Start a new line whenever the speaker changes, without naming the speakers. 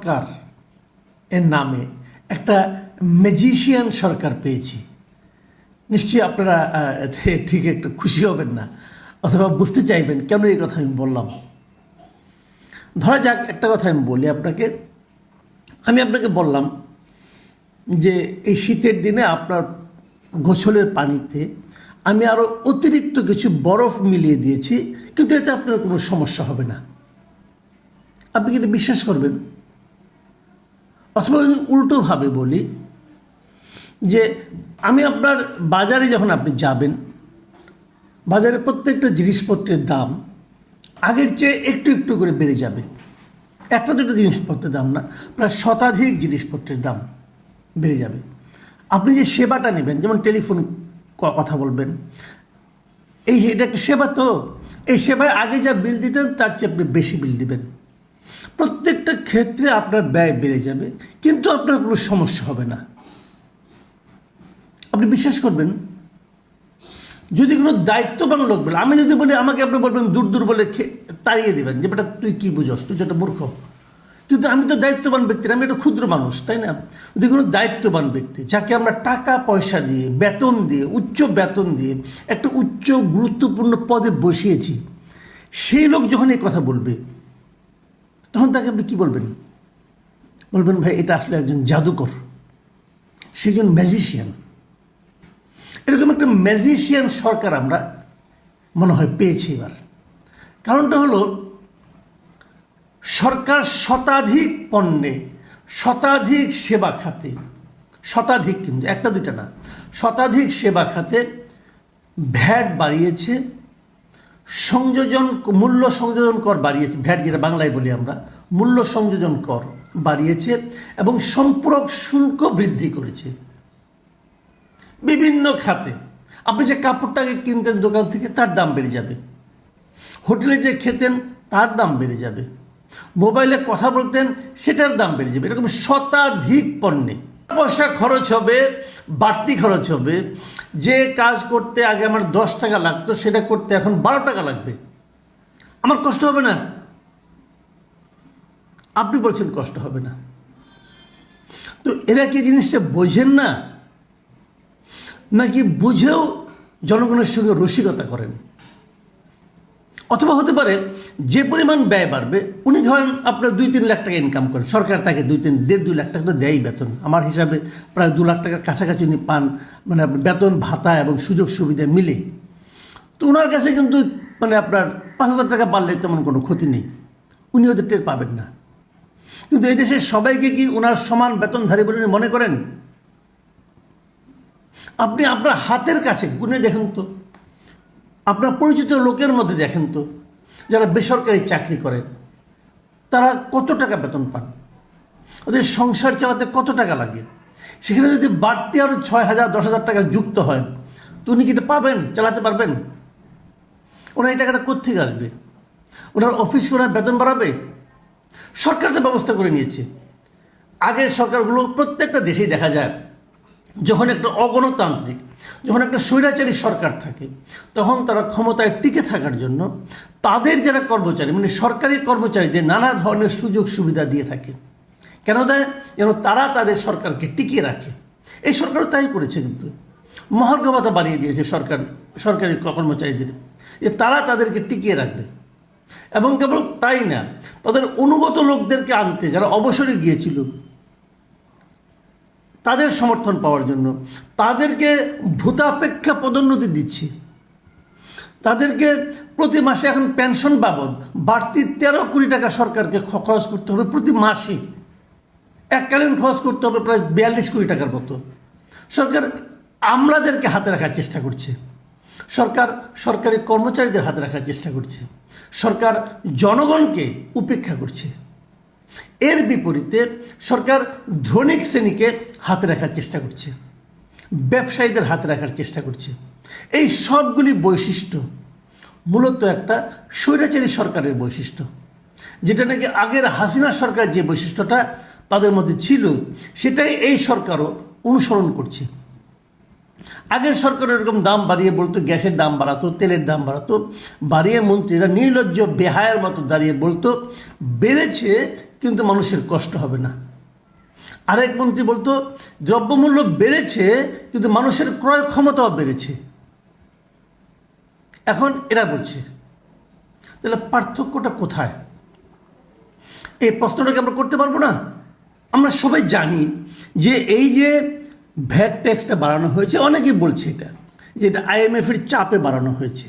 সরকার এর নামে একটা ম্যাজিশিয়ান সরকার পেয়েছি। নিশ্চয়ই আপনারা ঠিক একটু খুশি হবেন না, অথবা বুঝতে চাইবেন কেন এই কথা আমি বললাম। ধরা যাক একটা কথা আমি বলি আপনাকে। আমি আপনাকে বললাম যে এই শীতের দিনে আপনার গোছলের পানিতে আমি আরও অতিরিক্ত কিছু বরফ মিলিয়ে দিয়েছি, কিন্তু এতে আপনার কোনো সমস্যা হবে না। আপনি কিন্তু বিশ্বাস করবেন অথবা যদি উল্টোভাবে বলি, যে আমি আপনার বাজারে যখন আপনি যাবেন, বাজারে প্রত্যেকটা জিনিসপত্রের দাম আগের চেয়ে একটু একটু করে বেড়ে যাবে। একটা দুটো জিনিসপত্রের দাম না, প্রায় শতাধিক জিনিসপত্রের দাম বেড়ে যাবে। আপনি যে সেবাটা নেবেন, যেমন টেলিফোন কথা বলবেন, এই এটা একটা সেবা তো, এই সেবায় আগে যা বিল দিতেন, তার চেয়ে আপনি বেশি বিল দিবেন। প্রত্যেকটা ক্ষেত্রে আপনার ব্যয় বেড়ে যাবে, কিন্তু আপনার কোনো সমস্যা হবে না। আপনি বিশ্বাস করবেন? যদি কোনো দায়িত্ববান লোক বলে, আমি যদি বলি, আমাকে আপনি বলবেন, দূর দূর বলে তাড়িয়ে দেবেন, যে বেটা, তুই কী বুঝস? তুই যেটা মূর্খ। কিন্তু আমি তো দায়িত্ববান ব্যক্তি, আমি একটা ক্ষুদ্র মানুষ, তাই না? যদি কোনো দায়িত্ববান ব্যক্তি, যাকে আমরা টাকা পয়সা দিয়ে, বেতন দিয়ে, উচ্চ বেতন দিয়ে, একটা উচ্চ গুরুত্বপূর্ণ পদে বসিয়েছি, সেই লোক যখন এই কথা বলবে তখন তাকে আপনি কী বলবেন? বলবেন, ভাই, এটা আসলে একজন জাদুকর। সে একজন ম্যাজিশিয়ান এরকম একটা ম্যাজিশিয়ান সরকার আমরা মনে হয় পেয়েছি এবার। কারণটা হলো, সরকার শতাধিক পণ্যে, শতাধিক সেবা খাতে, শতাধিক কিন্তু, একটা দুইটা না, শতাধিক সেবা খাতে ভ্যাট বাড়িয়েছে সংযোজন, মূল্য সংযোজন কর বাড়িয়েছে, ভ্যাট যেটা বাংলায় বলি আমরা, মূল্য সংযোজন কর বাড়িয়েছে এবং সম্পূরক শুল্ক বৃদ্ধি করেছে। বিভিন্ন খাতে। আপনি যে কাপড়টাকে কিনতেন দোকান থেকে, তার দাম বেড়ে যাবে। হোটেলে যে খেতেন, তার দাম বেড়ে যাবে। মোবাইলে কথা বলতেন, সেটার দাম বেড়ে যাবে। এরকম শতাধিক পণ্যে। পয়সা খরচ হবে, বাড়তি খরচ হবে, যে কাজ করতে আগে আমার দশ টাকা লাগতো, সেটা করতে এখন বারো টাকা লাগবে। আমার কষ্ট হবে না? আপনি বলছেন কষ্ট হবে না। তো এরা কি জিনিসটা বোঝেন না? নাকি বুঝেও জনগণের সঙ্গে রসিকতা করেন? অথবা হতে পারে যে পরিমাণ ব্যয় বাড়বে, উনি ধরেন আপনার দুই তিন লাখ টাকা ইনকাম করেন, সরকার তাকে দুই তিন, দেড় দুই লাখ টাকা তো দেয়ই বেতন। আমার হিসাবে প্রায় দু লাখ টাকার কাছাকাছি উনি পান মানে বেতন, ভাতা এবং সুযোগ সুবিধা মিলে। তো ওনার কাছে কিন্তু মানে আপনার পাঁচ হাজার টাকা বাড়লে তেমন কোনো ক্ষতি নেই। উনি ওদের টের পাবেন না। কিন্তু এই দেশের সবাইকে কি ওনার সমান বেতনধারী বলে মনে করেন? আপনি আপনার হাতের কাছে, গুনে দেখেন তো। আপনার পরিচিত লোকের মধ্যে দেখেন তো, যারা বেসরকারি চাকরি করেন তারা কত টাকা বেতন পান? ওদের সংসার চালাতে কত টাকা লাগে? সেখানে যদি বাড়তি আরও ছয় হাজার, দশ হাজার টাকা যুক্ত হয়, তো উনি কি এটা পাবেন? চালাতে পারবেন? ওনার এই টাকাটা কোথেকে আসবে? ওনার অফিস ওনার বেতন বাড়াবে? সরকার তো ব্যবস্থা করে নিয়েছে। আগের সরকারগুলো প্রত্যেকটা দেশেই দেখা যায় যখন একটা অগণতান্ত্রিক, যখন একটা স্বৈরাচারী সরকার থাকে, তখন তারা ক্ষমতায় টিকে থাকার জন্য তাদের যারা কর্মচারী মানে সরকারি কর্মচারীদের নানা ধরনের সুযোগ সুবিধা দিয়ে থাকে। কেন দেয়? যেন তারা তাদের সরকারকে টিকিয়ে রাখে। এই সরকারও তাই করেছে কিন্তু। মহার্ঘ ভাতা বাড়িয়ে দিয়েছে সরকার, সরকারি কর্মচারীদের, যে তারা তাদেরকে টিকিয়ে রাখবে। এবং কেবল তাই না, তাদের অনুগত লোকদেরকে আনতে, যারা অবসরে গিয়েছিল তাদের সমর্থন পাওয়ার জন্য। তাদেরকে ভূতাপেক্ষা পদোন্নতি দিচ্ছে। তাদেরকে প্রতি মাসে এখন পেনশন বাবদ বাড়তি তেরো কোটি টাকা সরকারকে খরচ করতে হবে প্রতি মাসে। এককালীন খরচ করতে হবে প্রায় বিয়াল্লিশ কোটি টাকার মতো। সরকার আমলাদেরকে হাতে রাখার চেষ্টা করছে। সরকার সরকারি কর্মচারীদের হাতে রাখার চেষ্টা করছে। সরকার জনগণকে উপেক্ষা করছে। এর বিপরীতে সরকার ধনিক শ্রেণীকে হাতে রাখার চেষ্টা করছে, ব্যবসায়ীদের হাতে রাখার চেষ্টা করছে। এই সবগুলি বৈশিষ্ট্য মূলত একটা স্বৈরাচারী সরকারের বৈশিষ্ট্য, যেটা নাকি আগের হাসিনা সরকার যে বৈশিষ্ট্যটা তাদের মধ্যে ছিল, সেটাই এই সরকারও অনুসরণ করছে। আগের সরকার এরকম দাম বাড়িয়ে বলতো, গ্যাসের দাম বাড়াতো, তেলের দাম বাড়াতো, বাড়িয়ে মন্ত্রীরা নির্লজ্জ বেহায়ের মতো দাঁড়িয়ে বলতো, বেড়েছে কিন্তু মানুষের কষ্ট হবে না। আরেক মন্ত্রী বলতো, দ্রব্যমূল্য বেড়েছে, কিন্তু মানুষের ক্রয় ক্ষমতাও বেড়েছে। এখন এরা বলছে, তাহলে পার্থক্যটা কোথায়? এই প্রশ্নটাকে আমরা করতে পারব না। আমরা সবাই জানি যে এই যে ভ্যাট ট্যাক্সটা বাড়ানো হয়েছে, অনেকেই বলছে এটা, যে এটা আইএমএফের চাপে বাড়ানো হয়েছে।